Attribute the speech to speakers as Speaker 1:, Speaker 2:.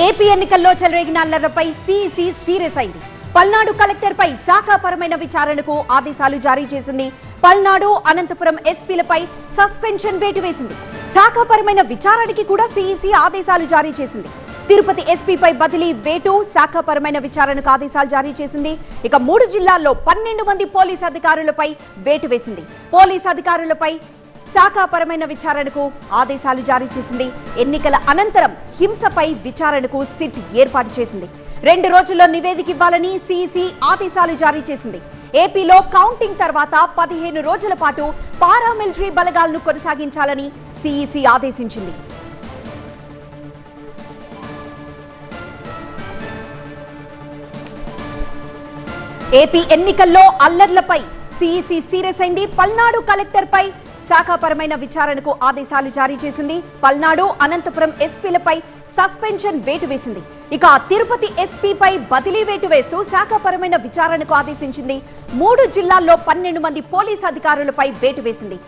Speaker 1: AP ఎన్నికల్లో చెలరేగిన అల్లర్లపై CC serious అయింది. పల్నాడు కలెక్టర్పై శాఖాపరమైన విచారణకు ఆదేశాలు జారీ చేసింది. పల్నాడు అనంతపురం ఎస్పీలపై సస్పెన్షన్ వేటు వేసింది. శాఖాపరమైన విచారణకి కూడా సిఇసి ఆదేశాలు జారీ చేసింది. తిరుపతి ఎస్పీపై బదిలీ వేటు శాఖాపరమైన విచారణకు ఆదేశాలు జారీ చేసింది. ఇక మూడు జిల్లాల్లో పన్నెండు మంది పోలీస్ అధికారులపై వేటు వేసింది. పోలీస్ అధికారులపై శాఖాపరమైన విచారణకు ఆదేశాలు జారీ చేసింది. ఎన్నికల అనంతరం హింసపై విచారణకు సిట్ ఏర్పాటు చేసింది. రెండు రోజుల్లో నివేదిక ఇవ్వాలని సిఇసి ఆదేశాలు జారీ చేసింది. ఏపీలో కౌంటింగ్ తర్వాత పదిహేను రోజుల పాటు పారామిలిటరీ బలగాలను కొనసాగించాలని సిఇసి ఆదేశించింది. ఏపీ ఎన్నికల్లో అల్లర్లపై సిఇసి సీరియస్ అయింది. పల్నాడు కలెక్టర్ పై శాఖాపరమైన విచారణకు ఆదేశాలు జారీ చేసింది. పల్నాడు అనంతపురం ఎస్పీలపై సస్పెన్షన్ వేటు వేసింది. ఇక తిరుపతి ఎస్పీపై బదిలీ వేటు వేస్తూ శాఖాపరమైన విచారణకు ఆదేశించింది. మూడు జిల్లాల్లో పన్నెండు మంది పోలీస్ అధికారులపై వేటు వేసింది.